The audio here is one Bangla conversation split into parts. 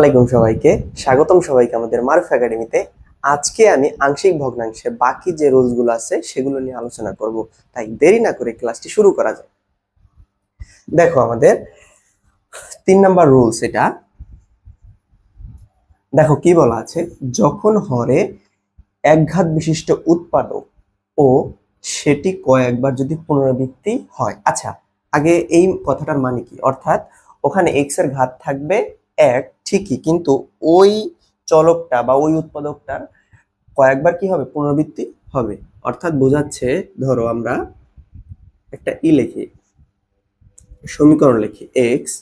আসসালামাইকুম সবাইকে। স্বাগতম সবাইকে আমাদের মারুফ একাডেমিতে। আজকে আমি আংশিক ভগ্নাংশে বাকি যে রুলসগুলো আছে, সেগুলো নিয়ে আলোচনা করব। তাই দেরি না করে ক্লাসটি শুরু করা যায় দেখো আমাদের তিন নাম্বার রুলস এটা। দেখো কি বলা আছে? যখন হরে একঘাত বিশিষ্ট উৎপাদক ও সেটি কয়েকবার যদি পুনরাবৃত্তি হয়। আচ্ছা আগে এই কথাটার মানে কি? অর্থাৎ ওখানে এক্সের ঘাত থাকবে এক, ঠিকই, কিন্তু ওই চলকটা বা ওই উৎপাদকটার কয়েকবার কি হবে? পুনরাবৃত্তি হবে। অর্থাৎ বোঝাচ্ছে, ধরো আমরা একটা ই লিখি, সমীকরণ লিখি x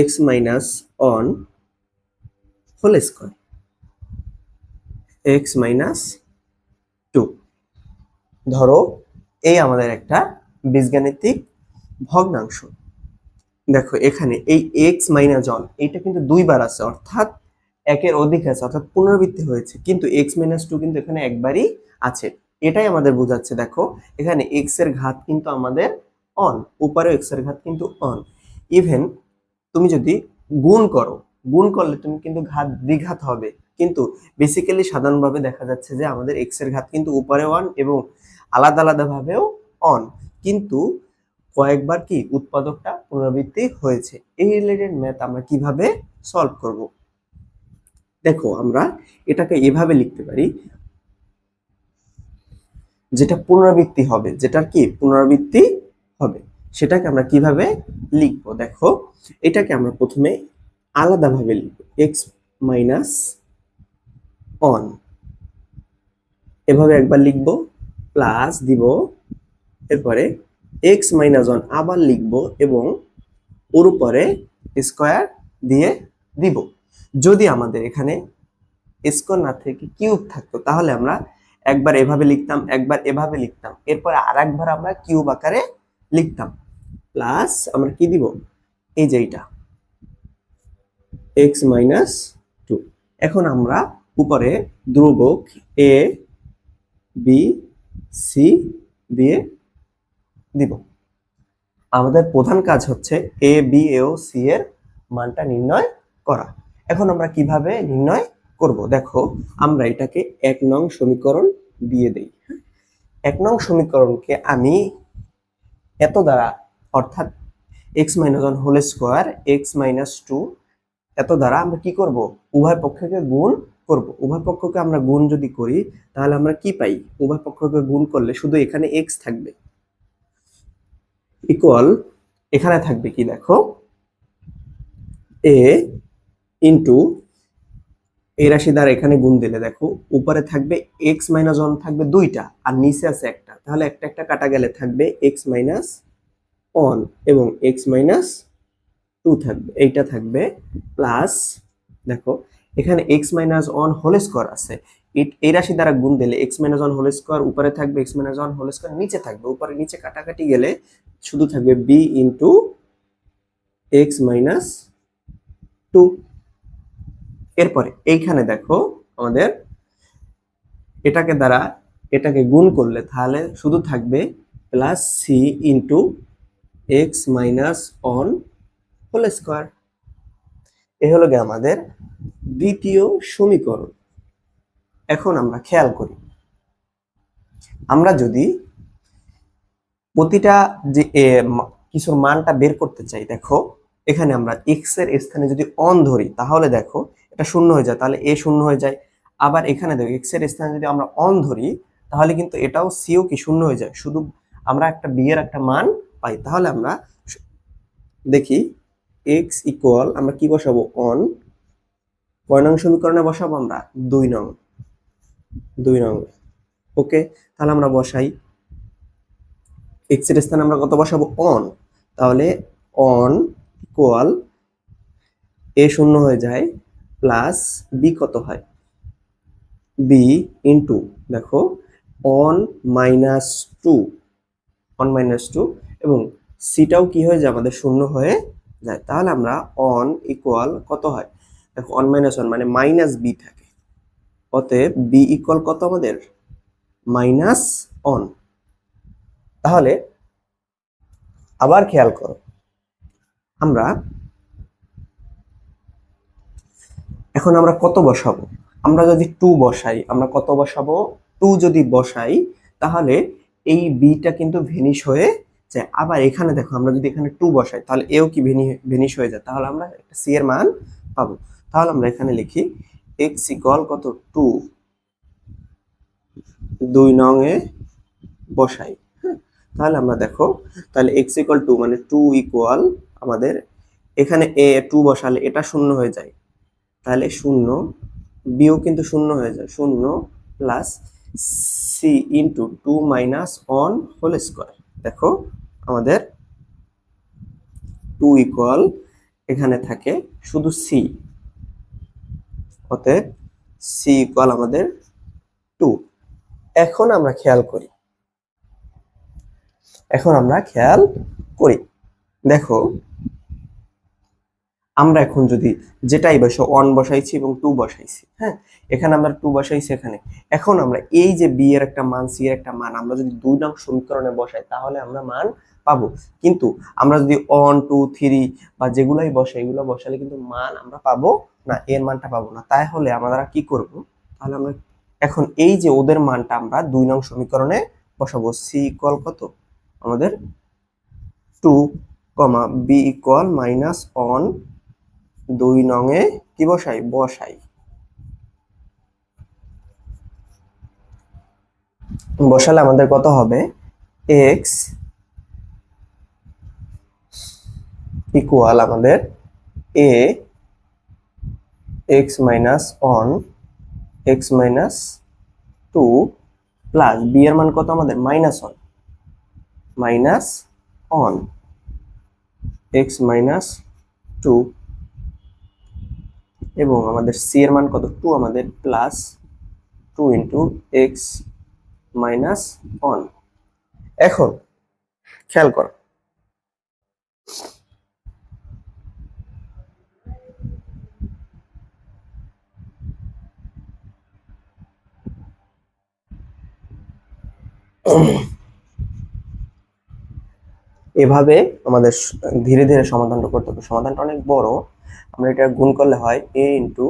x minus one whole square x minus two ধরো, এই আমাদের একটা বীজগাণিতিক ভগ্নাংশ। দেখো, এখানে এই এক্স মাইনাস অন এইটা কিন্তু দুইবার আছে, অর্থাৎ একের অধিক আছে, অর্থাৎ পুনরাবৃত্তি হয়েছে। কিন্তু এক্স মাইনাস টু কিন্তু এখানে একবারই আছে। এটাই আমাদের বোঝাচ্ছে, দেখো, এখানে এক্সের ঘাত কিন্তু আমাদের অন উপরেও এক্সের ঘাত কিন্তু অন ইভেন তুমি যদি গুণ করো, গুণ করলে তুমি কিন্তু ঘাত, দ্বিঘাত হবে। কিন্তু বেসিক্যালি সাধারণভাবে দেখা যাচ্ছে যে আমাদের এক্সের ঘাত কিন্তু উপরে অন এবং আলাদা আলাদাভাবেও অন কিন্তু কয়েকবার কি উৎপাদকটা পুনরাবৃত্তি হয়েছে? এই রিলেটেড ম্যাথ আমরা কীভাবে সলভ করব? দেখো, আমরা এটাকে এভাবে লিখতে পারি, যেটা পুনরাবৃত্তি হবে, যেটার কি পুনরাবৃত্তি হবে, সেটাকে আমরা কীভাবে লিখব? দেখো, এটাকে আমরা প্রথমে আলাদাভাবে লিখব এক্স মাইনাস অন এভাবে একবার লিখব প্লাস দিব, এরপরে এক্স মাইনাস ওয়ান আবার লিখব এবং ওর উপরে স্কোয়ার দিয়ে দিব। যদি আমাদের এখানে স্কোয়ার না থেকে কিউব থাকতো, তাহলে আমরা একবার এভাবে লিখতাম, একবার এভাবে লিখতাম। এরপরে আর একবার আমরা কিউব আকারে লিখতাম। প্লাস আমরা কি দিব? এই যে এইটা। এক্স মাইনাস টু এখন আমরা উপরে ধ্রুবক এ বি সি দিয়ে দিব। আমাদের প্রধান কাজ হচ্ছে A B A O C এর মানটা নির্ণয় করা। এখন আমরা কীভাবে নির্ণয় করব? দেখো, আমরা এটাকে এক নং সমীকরণ দিয়ে দেই। এক নং সমীকরণকে আমি এত দ্বারা, অর্থাৎ x minus one whole square x minus two এত দ্বারা আমরা কি করব? উভয় পক্ষকে গুণ করব। উভয় পক্ষকে আমরা গুণ যদি করি, তাহলে আমরা কি পাই? উভয় পক্ষকে গুণ করলে শুধু এখানে এক্স থাকবে। ইকুয়াল এখানে থাকবে কি দেখো? এ ইন্টু এই রাশি দ্বারা এখানে গুণ দিলে দেখো, উপরে থাকবে এক্স মাইনাস ওয়ান থাকবে দুইটা আর নিচে আছে একটা। তাহলে একটা একটা কাটা গেলে থাকবে এক্স মাইনাস ওয়ান এবং এক্স মাইনাস টু থাকবে। এইটা থাকবে প্লাস দেখো, এখানে x minus one whole square আছে। এই রাশি দ্বারা গুণ দিলে x minus one whole square উপরে থাকবে x minus one whole square নিচে থাকবে। উপরে নিচে কাটাকাটি গেলে শুধু থাকবে b into x minus two এরপরে এইখানে দেখো আমাদের এটাকে দ্বারা এটাকে গুণ করলে তাহলে শুধু থাকবে plus c into x minus one whole square এ হলো গিয়ে আমাদের দ্বিতীয় সমীকরণ। এখন আমরা খেয়াল করি। আমরা যদি প্রতিটা যে কিছুর মানটা বের করতে চাই, দেখো, এখানে আমরা এক্সের স্থানে যদি অন ধরি, তাহলে দেখো, এটা শূন্য হয়ে যায়, তাহলে এ শূন্য হয়ে যায়। আবার এখানে দেখো এক্সের স্থানে যদি আমরা অন ধরি, তাহলে কিন্তু এটাও সিও কি শূন্য হয়ে যায়। শুধু আমরা একটা বি এর একটা মান পাই। তাহলে আমরা দেখি এক্স ইকুয়াল আমরা কি বসাবো? অন কয় নং সমীকরণে বসাবো আমরা? দুই নং। দুই নং। ওকে, তাহলে আমরা বসাই। এক্সের স্থানে আমরা কত বসাবো? অন তাহলে অন ইকুয়াল এ শূন্য হয়ে যায় প্লাস বি কত হয়? বি ইন্টু দেখো one minus two one minus two এবং সিটাও কি হয়ে যায়? আমাদের শূন্য হয়ে যায়। তাহলে আমরা অন ইকুয়াল কত হয়? দেখো অন মাইনাস ওয়ান মানে মাইনাস বি থাকে। অতএব বি ইকুয়াল কত আমাদের? মাইনাস অন তাহলে আবার খেয়াল করো, আমরা এখন আমরা কত বসাবো? আমরা যদি টু বসাই, আমরা কত বসাবো? টু যদি বসাই, তাহলে এই বিটা কিন্তু ভেনিশ হয়ে যায়। আবার এখানে দেখো, আমরা যদি এখানে টু বসাই, তাহলে এও কি ভেনি ভেনিশ হয়ে যায়? তাহলে আমরা একটা সি এর মান পাবো। তাহলে আমরা এখানে লিখি এক্স ইকুয়াল কত? টু দুই নং বসাই। হ্যাঁ তাহলে আমরা দেখো, তাহলে এক্স ইকুয়াল টু মানে টু ইকুয়াল আমাদের এখানে এ টু বসালে এটা শূন্য হয়ে যায়। তাহলে শূন্য বিও কিন্তু শূন্য হয়ে যায়। শূন্য plus c into two minus one whole square দেখো, আমাদের টু ইকুয়াল এখানে থাকে শুধু সি অতএব সি ইকুয়াল আমাদের টু এখন আমরা খেয়াল করি। এখন আমরা খেয়াল করি। দেখো, আমরা এখন যদি যেটাই বসে ওয়ান বসাইছি এবং টু বসাইছি হ্যাঁ? এখানে আমরা টু বসাইছি এখানে। এখন আমরা এই যে বি এর একটা মান সি এর একটা মান, আমরা যদি দুই নং সমীকরণে বসাই, তাহলে আমরা মান পাবো। কিন্তু আমরা যদি ওয়ান টু থ্রি বা যেগুলাই বসাই, এগুলো বসালে কিন্তু মান আমরা পাবো না, এর মানটা পাবো না। তাই হলে আমরা কি করব? তাহলে আমরা এখন এই যে ওদের মানটা আমরা দুই নং সমীকরণে বসাবো। সি ইকুয়াল কত? আমাদের two comma b equal minus one দুই নঙে কি বসাই? বসাই। বসালে আমাদের কত হবে? এক্স ইকুয়াল আমাদের a x minus one x minus two plus b এর মান কত আমাদের? Minus one minus one x minus two এবং আমাদের সি এর মান কত? টু আমাদের plus two into x minus one এখন, খেয়াল কর। এভাবে আমাদের ধীরে ধীরে সমাধানটা করতে হবে। সমাধানটা অনেক বড়। আমরা এটা গুণ করলে হয় a into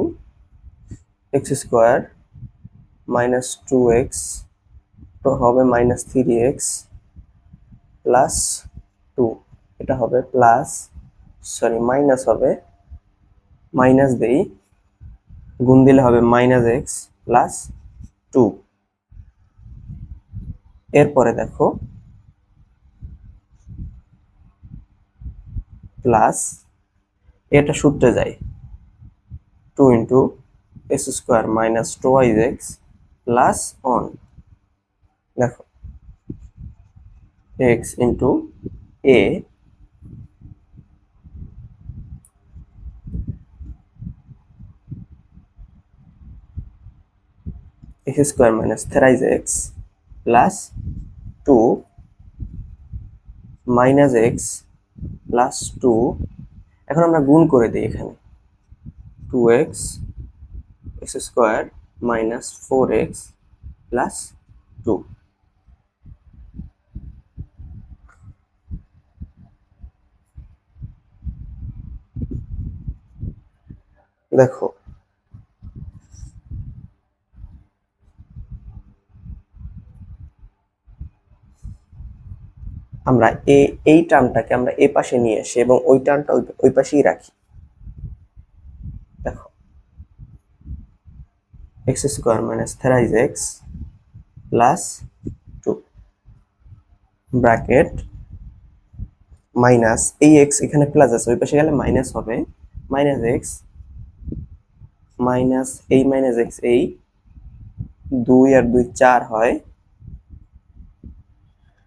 x square minus two x তো হবে minus three x plus two এটা হবে প্লাস সরি মাইনাস হবে মাইনাস দেই। গুণ দিলে হবে মাইনাস এক্স প্লাস টু এরপরে দেখো প্লাস এটা সূত্রে যায়। Two into x square minus twice x plus one দেখো x into a x square minus thrice x plus two minus x plus two এখন আমরা গুণ করে দিই এখানে। Two x x square minus four x plus two দেখো আমরা এ, এই টার্মটাকে আমরা এ পাশে নিয়ে আসি এবং ওই টার্মটা ওই পাশেই রাখি। দেখো। X square minus thrice x plus two bracket minus এই এক্স এখানে প্লাস আছে, ওই পাশে গেলে মাইনাস হবে। মাইনাস এক্স মাইনাস এই মাইনাস এক্স এই দুই আর দুই চার হয়।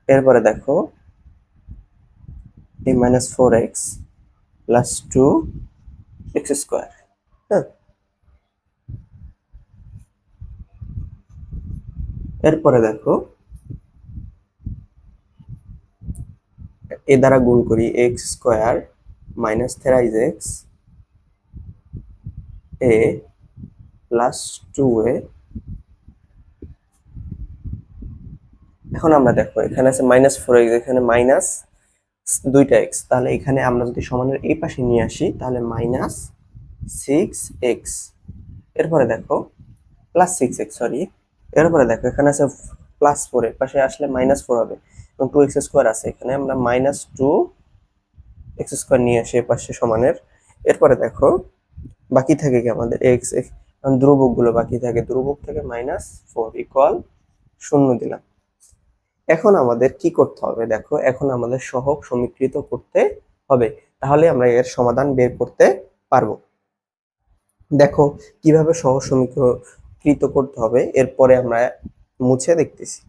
এরপরে দেখো a minus 4x plus 2 x square. হ্যাঁ এরপরে দেখো, এ দ্বারা গুণ করি x square minus thrice x a plus two a এখন আমরা দেখো, এখানে আছে মাইনাস ফোর এক্স এখানে মাইনাস দুইটা এক্স তাহলে এখানে আমরা যদি সমানের এই পাশে নিয়ে আসি, তাহলে মাইনাস সিক্স এক্স এরপরে দেখো প্লাস সিক্স এক্স সরি এরপরে দেখো, এখানে আছে প্লাস ফোর এর পাশে আসলে মাইনাস ফোর হবে। এবং টু এক্স স্কোয়ার আছে এখানে, আমরা মাইনাস টু এক্স স্কোয়ার নিয়ে আসি পাশে সমানের। এরপরে দেখো, বাকি থাকে কি আমাদের? এক্স ধ্রুবকগুলো বাকি থাকে। ধ্রুবক থেকে মাইনাস ফোর ইকুয়াল শূন্য দিলাম। এখন আমাদের কি করতে হবে? দেখো, এখন আমাদের সহগ সমীকৃত করতে হবে। তাহলে আমরা এর সমাধান বের করতে পারব। দেখো, কীভাবে সহজ সমীকৃত করতে হবে? এরপরে আমরা মুছে দেখতেছি।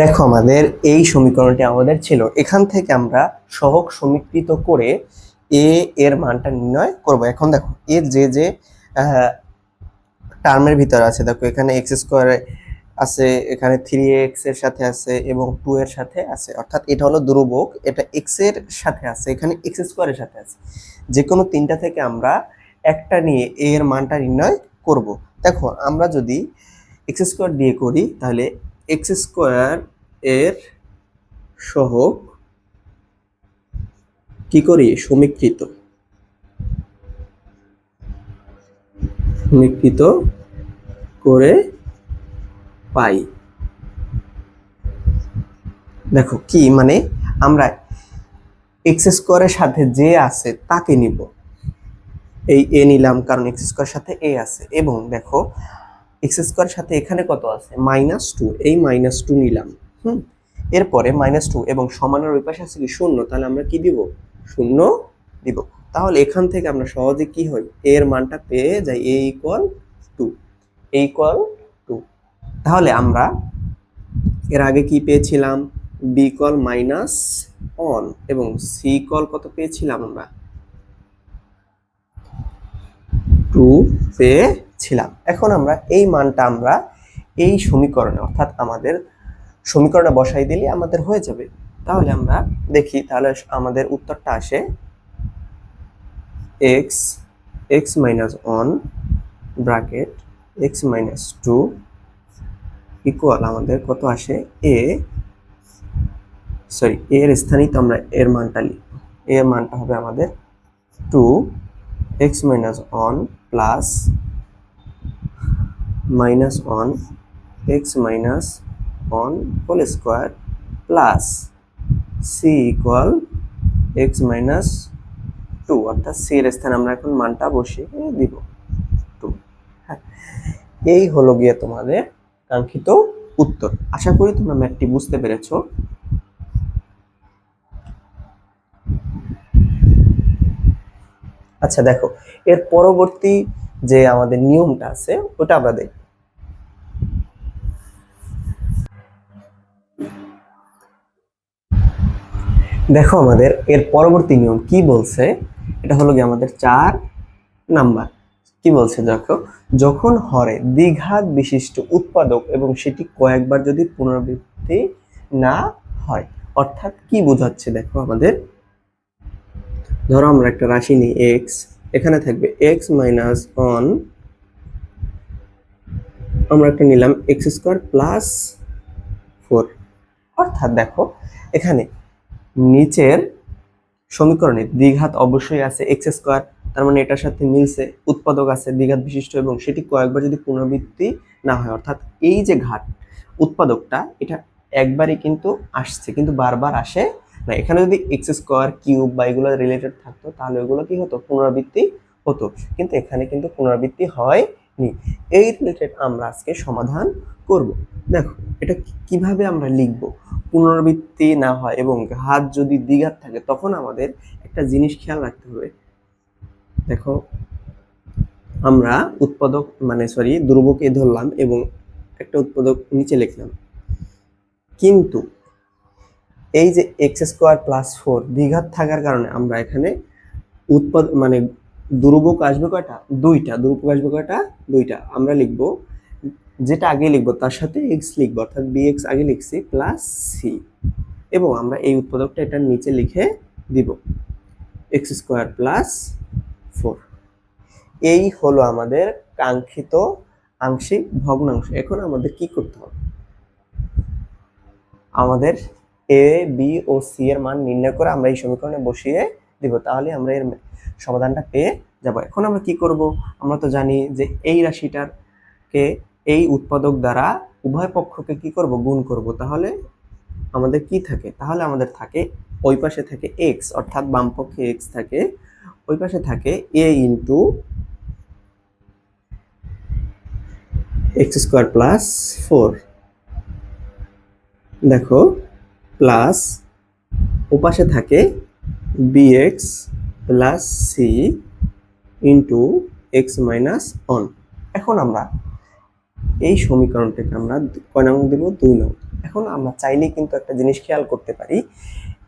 দেখো, আমাদের এই সমীকরণটি আমাদের ছিল। এখান থেকে আমরা সহগ সমীকৃত করে এ এর মানটা নির্ণয় করব। এখন দেখো এর যে যে টার্মের ভিতরে আছে। দেখো, এখানে এক্স স্কোয়ারে আছে, এখানে থ্রি এক্সের সাথে আছে এবং টু এর সাথে আছে। অর্থাৎ এটা হলো ধ্রুবক, এটা এক্সের সাথে আছে, এখানে এক্স স্কোয়ারের সাথে আছে। যে কোনো তিনটা থেকে আমরা একটা নিয়ে এ এর মানটা নির্ণয় করব। দেখো, আমরা যদি এক্স স্কোয়ার দিয়ে করি, তাহলে এক্স স্কোয়ার এর সহগ কি করি? সমীকৃত। সমীকৃত করে পাই। দেখো কি মানে আমরা এক্স স্কোয়ারের সাথে যে আছে তাকে নিব। এই এ নিলাম কারণ এক্স স্কোয়ারের সাথে এ আছে এবং দেখো এক্স স্কোয়ারের সাথে এখানে কত আছে? মাইনাস টু এই মাইনাস টু নিলাম। হুম, এরপরে মাইনাস টু এবং সমানের ওই পাশে আছে কি? শূন্য, তাহলে আমরা কি দিব? শূন্য দিব। তাহলে এখান থেকে আমরা সহজে কি হই? এর মানটা পেয়ে যাই a equal to a equal to তাহলে আমরা এর আগে কি পেয়েছিলাম? বি কল মাইনাস অন এবং সি কল কত পেয়েছিলাম আমরা? টু পেয়েছিলাম। এখন আমরা এই মানটা আমরা এই সমীকরণে, অর্থাৎ আমাদের সমীকরণে বসাই দিলে আমাদের হয়ে যাবে। তাহলে আমরা দেখি, তাহলে আমাদের উত্তরটা আসে x x minus one bracket x minus two equal আমাদের কত আসে? এ সরি এর স্থানেই তো আমরা এর মানটা লিখব। এর মানটা হবে আমাদের two x minus one plus minus one x minus one whole square plus c equal x minus two, অর্থাৎ সি এর স্থানে আমরা এখন মানটা বসিয়ে দিব টু। হ্যাঁ এই হলো গিয়ে তোমাদের কাঙ্ক্ষিত উত্তর। আশা করি তোমরা ম্যাথটি বুঝতে পেরেছ। আচ্ছা দেখো, এর পরবর্তী যে আমাদের নিয়মটা আছে, ওটা আমরা দেখব। দেখো আমাদের এর পরবর্তী নিয়ম কি বলছে? এটা হলো কি আমাদের চার নাম্বার। কি বলছে দেখো? যখন হরে দ্বিঘাত বিশিষ্ট উৎপাদক এবং সেটি কয়েকবার যদি পুনরাবৃত্তি না হয়, অর্থাৎ কি বোঝাচ্ছে দেখো আমাদের? ধরো আমরা একটা রাশি নিই এক্স এখানে থাকবে এক্স মাইনাস ওয়ান আমরা একটা নিলাম এক্স স্কোয়ার প্লাস ফোর অর্থাৎ দেখো, এখানে নিচের সমীকরণে দ্বিঘাত অবশ্যই আছে এক্স স্কোয়ার তার মানে এটার সাথে মিলছে উৎপাদক আছে দ্বিঘাত বিশিষ্ট এবং সেটি কয়েকবার যদি পুনরাবৃত্তি না হয়, অর্থাৎ এই যে ঘাট, উৎপাদকটা এটা একবারই কিন্তু আসছে, কিন্তু বারবার আসে না। এখানে যদি এক্স স্কোয়ার কিউব বা এগুলো রিলেটেড থাকতো, তাহলে ওগুলো কি হতো? পুনরাবৃত্তি হতো। কিন্তু এখানে কিন্তু পুনরাবৃত্তি হয়নি। এই রিলেটেড আমরা আজকে সমাধান করব। দেখো, এটা কীভাবে আমরা লিখব? পুনরাবৃত্তি না হয় এবং ঘাত যদি দ্বিঘাত থাকে, তখন আমাদের একটা জিনিস খেয়াল রাখতে হবে। দেখো, আমরা উৎপাদক মানে সরি ধ্রুবকে ধরলাম এবং একটা উৎপাদক নিচে লিখলাম। কিন্তু এই যে এক্স স্কোয়ার প্লাস ফোর দ্বিঘাত থাকার কারণে আমরা এখানে উৎপাদ মানে দুর্ভোগ আসবে কয়টা? দুইটা। দুর্ভোগ আসবে কয়টা? দুইটা। আমরা লিখব যেটা আগে লিখব, তার সাথে এক্স লিখব, অর্থাৎ বি এক্স আগে লিখছি প্লাস সি এবং আমরা এই উৎপাদকটা এটার নিচে লিখে দিব এক্স স্কোয়ার প্লাস ফোর এই হলো আমাদের কাঙ্ক্ষিত আংশিক ভগ্নাংশ। এখন আমাদের কি করতে হবে? আমাদের এ বি ও সি এর মান নির্ণয় করে আমরা এই সমীকরণে বসিয়ে দিব, তাহলে আমরা এর সমাধানটা পেয়ে যাব। এখন আমরা কি করব? আমরা তো জানি যে এই রাশিটার কে এই উৎপাদক দ্বারা উভয় পক্ষকে কি করব? গুণ করব। তাহলে আমাদের কি থাকে? তাহলে আমাদের থাকে, ওই পাশে থাকে এক্স অর্থাৎ বাম পক্ষে এক্স থাকে, ওই পাশে থাকে a into x square plus four দেখো প্লাস ওপাশে থাকে b x plus c into x minus one এখন আমরা এই সমীকরণটাকে আমরা কয় নং দেব? দুই নং। এখন আমরা চাইলেই কিন্তু একটা জিনিস খেয়াল করতে পারি।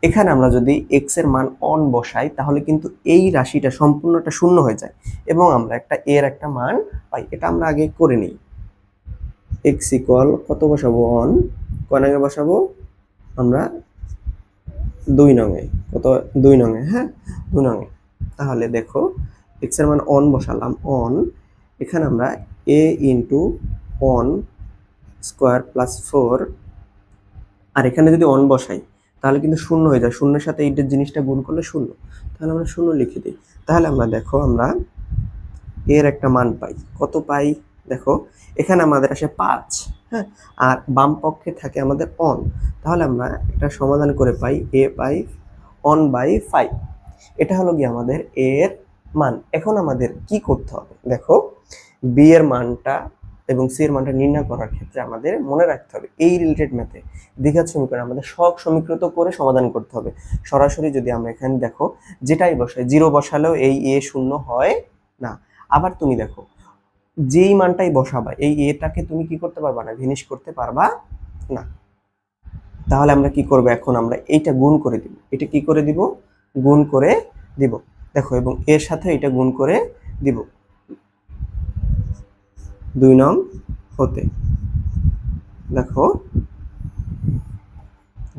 এখানে আমরা যদি এক্সের মান অন বসাই, তাহলে কিন্তু এই রাশিটা সম্পূর্ণটা শূন্য হয়ে যায় এবং আমরা একটা এর একটা মান পাই। এটা আমরা আগে করে নিই। এক্স ইকুয়াল কত বসাবো? অন কয় নঙে বসাবো? আমরা দুই নঙে কত? দুই নঙে হ্যাঁ? দুই নঙে তাহলে দেখো এক্সের মান অন বসালাম অন এখানে আমরা a into one square plus four আর এখানে যদি অন বসাই, তাহলে কিন্তু শূন্য হয়ে যায়। শূন্যের সাথে এইটার জিনিসটা গুণ করলে শূন্য। তাহলে আমরা শূন্য লিখে দিই। তাহলে আমরা দেখো, আমরা এর একটা মান পাই। কত পাই? দেখো, এখানে আমাদের আসে পাঁচ হ্যাঁ? আর বাম পক্ষে থাকে আমাদের অন তাহলে আমরা এটা সমাধান করে পাই a by one by five এটা হলো কি আমাদের এর মান। এখন আমাদের কি করতে হবে? দেখো বি এর মানটা এবং সি এর মানটা নির্ণয় করার ক্ষেত্রে আমাদের মনে রাখতে হবে এই রিলেটেড ম্যাথে দ্বিঘাত সমীকরণ আমাদের সব সমীকৃত করে সমাধান করতে হবে। সরাসরি যদি আমরা এখানে দেখো, যেটাই বসাই জিরো বসালেও এই এ শূন্য হয় না। আবার তুমি দেখো, যেই মানটাই বসাবা, এই এটাকে তুমি কি করতে পারবা না ভিনিশ করতে পারবা না। তাহলে আমরা কি করব এখন? আমরা এইটা গুণ করে দিব। এটা কি করে দিব? গুণ করে দিব। দেখো, এবং এর সাথে এটা গুণ করে দিব। দুই নং হতে। দেখো,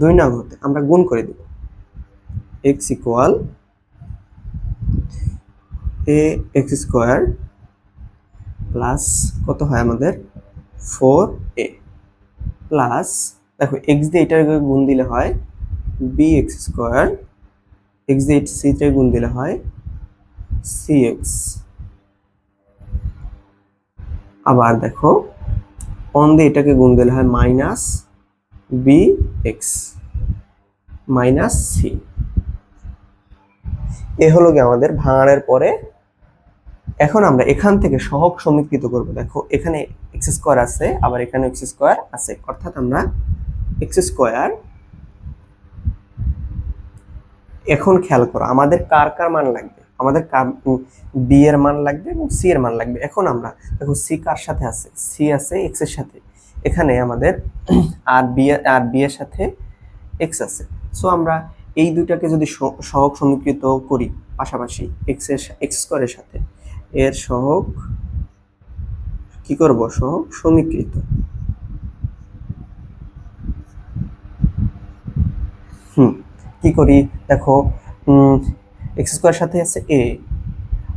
দুই নং হতে, আমরা গুণ করে দিব। X equal a x square plus কত হয় আমাদের? ফোর এ প্লাস দেখো এক্স দিয়ে এটাকে গুণ দিলে হয় বি এক্স স্কোয়ার এক্স দিয়ে সিতে গুণ দিলে হয় সি এক্স আবার দেখো অন দিয়ে এটাকে গুণ দিলে হয় minus b x minus c এ হলো গিয়ে আমাদের ভাঙানোর পরে। এখন আমরা এখান থেকে সহগ সমীকৃত করব। দেখো, এখানে এক্স স্কোয়ার আছে, আবার এখানে এক্স স্কোয়ার আছে। অর্থাৎ আমরা এক্স স্কোয়ার এখন খেয়াল করো, আমাদের কার কার মান লাগবে? আমাদের বি এর মান লাগবে এবং সি এর মান লাগবে। এখন আমরা দেখো সি কার সাথে আছে? সি আছে এক্সের সাথে। এখানে আমাদের আর বি আর বি এর সাথে এক্স আছে। সো আমরা এই দুইটাকে যদি সহগ সমীকৃত করি পাশাপাশি এক্সের এক্স স্কোয়ারের সাথে, এর সহগ কি করব? সহগ সমীকৃত। হুম, কি করি? দেখো এক্স স্কোয়ার সাথে আছে এ,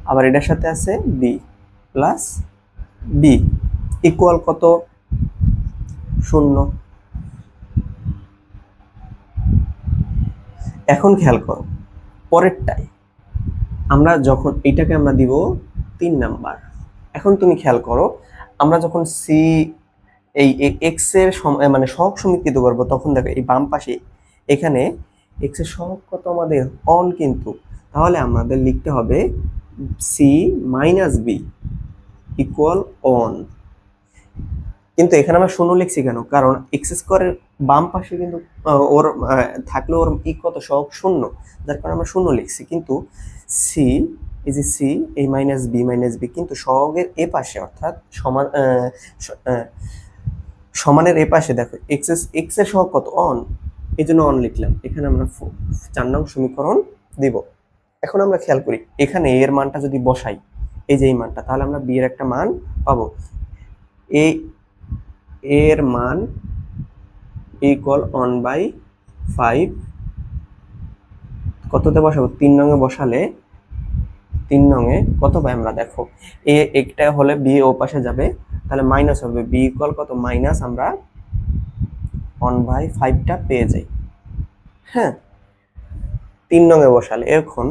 আবার এটার সাথে আছে বি প্লাস বি ইকুয়াল কত? শূন্য। এখন খেয়াল করো পরেরটাই আমরা যখন এইটাকে আমরা দিব তিন নাম্বার, এখন তুমি খেয়াল করো, আমরা যখন সি এই এক্সের মানে সহগ সমীকৃত করব, তখন দেখো এই বাম পাশে এখানে এক্সের সহগ কত আমাদের? অন কিন্তু তাহলে আমাদের লিখতে হবে c minus b equal one কিন্তু এখানে আমরা শূন্য লিখছি কেন? কারণ এক্স স্কোয়ারের বাম পাশে কিন্তু ওর থাকলে ওর ই কত? সহগ শূন্য। যার কারণে আমরা শূন্য লিখছি। কিন্তু সি এই যে সি এই মাইনাস বি মাইনাস বি কিন্তু সহগের এ পাশে, অর্থাৎ সমান সমানের এ পাশে, দেখো এক্স এক্সের সহগ কত? অন এই জন্য অন লিখলাম। এখানে আমরা চার নং সমীকরণ দিব। এখন আমরা খেয়াল করি, এখানে এর মানটা যদি বসাই, এই যে এই মানটা, তাহলে আমরা বি এর একটা মান পাবো। এ এর মান ইকুয়াল অন বাই ফাইভ কততে বসাবো? তিন নঙে বসালে, তিন নঙে কত পাই? আমরা দেখো এ একটা হলে বি ও পাশে যাবে, তাহলে মাইনাস হবে। বি ইকুয়াল কত? মাইনাস আমরা ওয়ান বাই ফাইভটা পেয়ে যাই। হ্যাঁ? তিন নঙে বসালে, এখন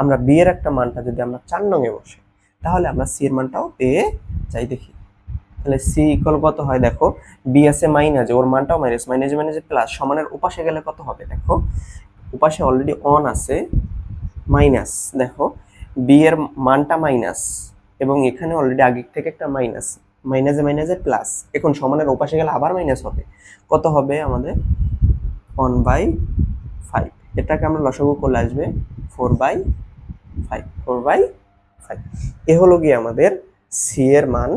আমরা বি এর একটা মানটা যদি আমরা চার নঙে বসে, তাহলে আমরা সি এর মানটাও পেয়ে যাই দেখি। তাহলে সি ইকুয়াল কত হয় দেখো? বি আছে মাইনাস ওর মানটাও মাইনাস মাইনাস মাইনাস প্লাস সমানের উপাশে গেলে কত হবে দেখো? উপাশে অলরেডি অন আছে মাইনাস দেখো? বি এর মানটা মাইনাস এবং এখানে অলরেডি আগে থেকে একটা মাইনাস মাইনাসে মাইনাসে প্লাস এখন সমানের ওপাশে গেলে আবার মাইনাস হবে। কত হবে আমাদের? ওয়ান বাই ফাইভ এটাকে আমরা লসাগু করলে আসবে four by five four by five এ হলো গিয়ে আমাদের সি এর মান,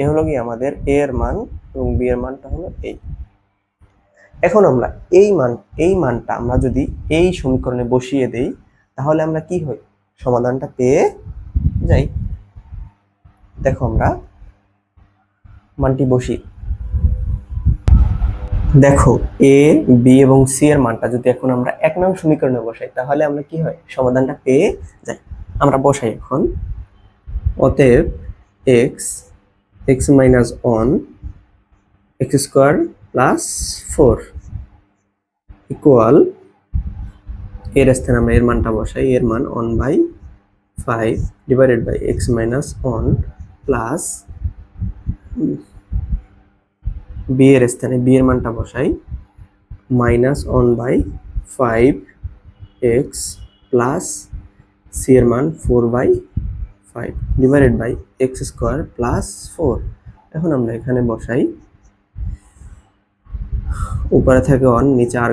এ হলো গিয়ে আমাদের এ এর মান এবং বি এর মানটা হলো এই এখন আমরা এই মান, এই মানটা আমরা যদি এই সমীকরণে বসিয়ে দেই, তাহলে আমরা কি হই? সমাধানটা পেয়ে যাই। দেখো আমরা মানটি বসি দেখো এ বি এবং সি এর মানটা যদি এখন আমরা এক নং সমীকরণে বসাই, তাহলে আমরা কি হয়? সমাধানটা পেয়ে যাই। আমরা বসাই এখন। অতএব x x minus one x square plus four equal এর স্থানে আমরা এর মানটা বসাই। এর মান one by five divided by x minus one plus b এর স্থানে বি এর মানটা বসাই। Minus one by five x plus c এর মান four by five divided by x square plus four. এখন আমরা এখানে বসাই। উপরে থাকে ওয়ান, নিচে আর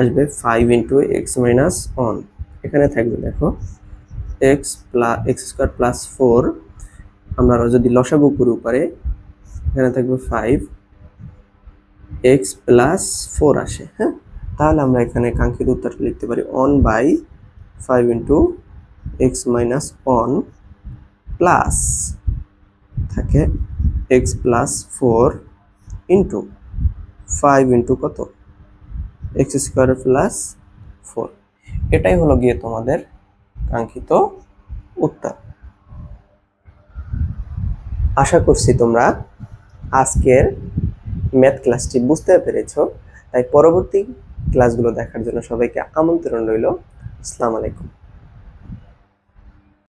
আসবে five into x minus one. এখানে থাকবে দেখো x plus x square plus four. আমরা যদি লসাগু করি উপরে, এখানে থাকবে ফাইভ এক্স প্লাস ফোর আসে হ্যাঁ? তাহলে আমরা এখানে কাঙ্ক্ষিত উত্তরটা লিখতে পারি one by five into x minus one plus থাকে x plus four into five into কত? এক্স স্কোয়ার প্লাস ফোর এটাই হলো গিয়ে তোমাদের কাঙ্ক্ষিত উত্তর। আশা করছি তোমরা আজকের ম্যাথ ক্লাসটি বুঝতে পেরেছ তাই পরবর্তী ক্লাসগুলো দেখার জন্য সবাইকে আমন্ত্রণ রইল। আসসালামু আলাইকুম।